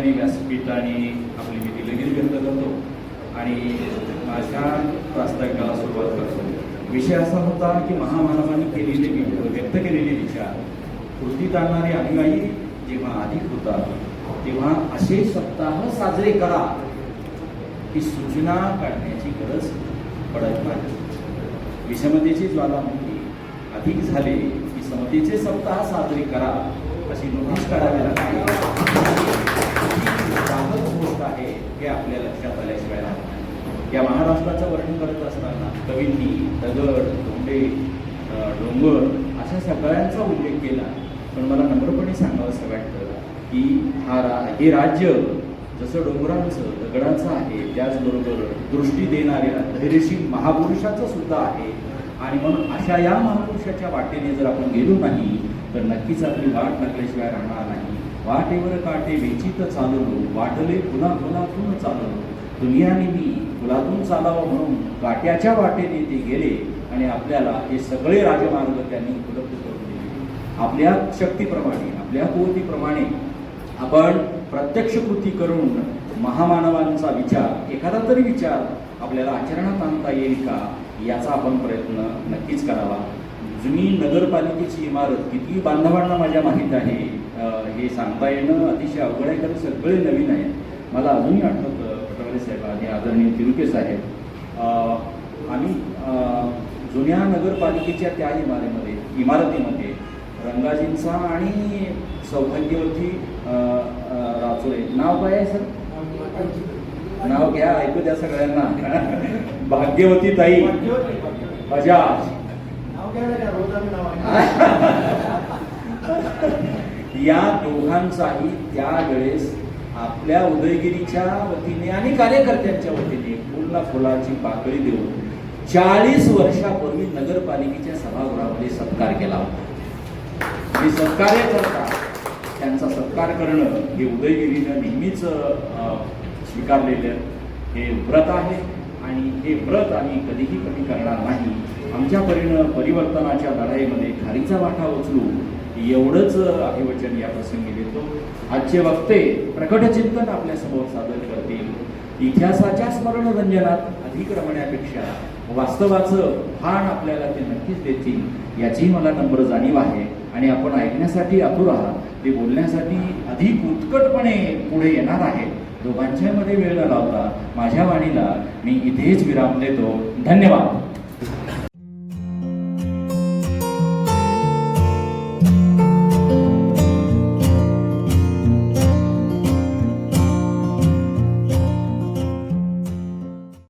व्यासपीठ आणि आपली मी लगेच व्यक्त करतो आणि माझ्या प्रास्ताविकाला सुरुवात करतो. विषय असा होता की महामानवाने केलेले व्यक्त केलेले विचार कृतीत आणणारे अनुयायी जेव्हा अधिक होतात तेव्हा असे सप्ताह साजरे करा ही सूचना काढण्याची गरज पडत नाही. विषमतेची ज्वालामुखी अधिक झाले की समतेचे सप्ताह साजरे करा अशी नोटीस काढावी लागते. ही गोष्ट आहे हे आपल्या लक्षात आल्याशिवाय राहत नाही. या महाराष्ट्राचं वर्णन करत असताना कवींनी दगड धोंडे डोंगर अशा सगळ्यांचा उल्लेख केला. पण मला नम्रपणे सांगावं असं वाटतं की हा रा हे राज्य जसं डोंगरांचं दगडांचं आहे त्याचबरोबर दृष्टी देणाऱ्या धैर्यशी महापुरुषाचं सुद्धा आहे. आणि म्हणून अशा या महापुरुषाच्या वाटेने जर आपण गेलो नाही तर नक्कीच आपली वाट लागल्याशिवाय राहणार नाही. वाटेवर काटे वेचित चाललो वाटले पुन्हा फुलातून चाललो. दुनियाने मी फुलातून चालावं म्हणून काट्याच्या वाटेने ते गेले आणि आपल्याला हे सगळे राजमार्ग त्यांनी उपलब्ध करून दिले. आपल्या शक्तीप्रमाणे आपल्या कुवतीप्रमाणे आपण प्रत्यक्ष कृती करून महामानवांचा विचार एखादा तरी विचार आपल्याला आचरणात आणता येईल का याचा आपण प्रयत्न नक्कीच करावा. जुनी नगरपालिकेची इमारत किती बांधवांना माझ्या माहीत आहे? हे सांगता येणं अतिशय अवघड आहे कारण सगळे नवीन आहेत. मला अजूनही आठवतं पटवाले साहेब आणि आदरणीय तिरुके साहेब. आम्ही जुन्या नगरपालिकेच्या त्या इमारतीमध्ये इमारतीमध्ये रंगाजींचा आणि सौभाग्यवती राचोळे नाव काय आहे सर? नाव घ्या ऐकू द्या सगळ्यांना. भाग्यवती ताई. बजाज. या दोघांचाही त्यावेळेस आपल्या उदयगिरीच्या वतीने आणि कार्यकर्त्यांच्या वतीने पूर्ण फुलाची पाकळी देऊन चाळीस वर्षापूर्वी नगरपालिकेच्या सभागृहामध्ये सत्कार केला होता. हे सत्कार्य करता त्यांचा सत्कार करणं हे उदयगिरीनं नेहमीच स्वीकारलेलं हे व्रत आहे आणि हे व्रत आम्ही कधीही कमी करणार नाही. आमच्या परीनं परिवर्तनाच्या लढाईमध्ये खारीचा वाटा उचलू एवढंच अभिवचन या प्रसंगी देतो. आजचे वक्ते प्रकट चिंतन आपल्यासमोर सादर करतील. इतिहासाच्या स्मरणरंजनात अधिक रमण्यापेक्षा वास्तवाचं भान आपल्याला ते नक्कीच देतील याची मला नम्र जाणीव आहे. आणि आपण ऐकण्यासाठी आतुर आहात. ते बोलण्यासाठी अधिक उत्कटपणे पुढे येणार आहे दोघांच्या मध्ये वेळ न लावता माझ्या वाणीला मी इथेच विराम देतो. धन्यवाद.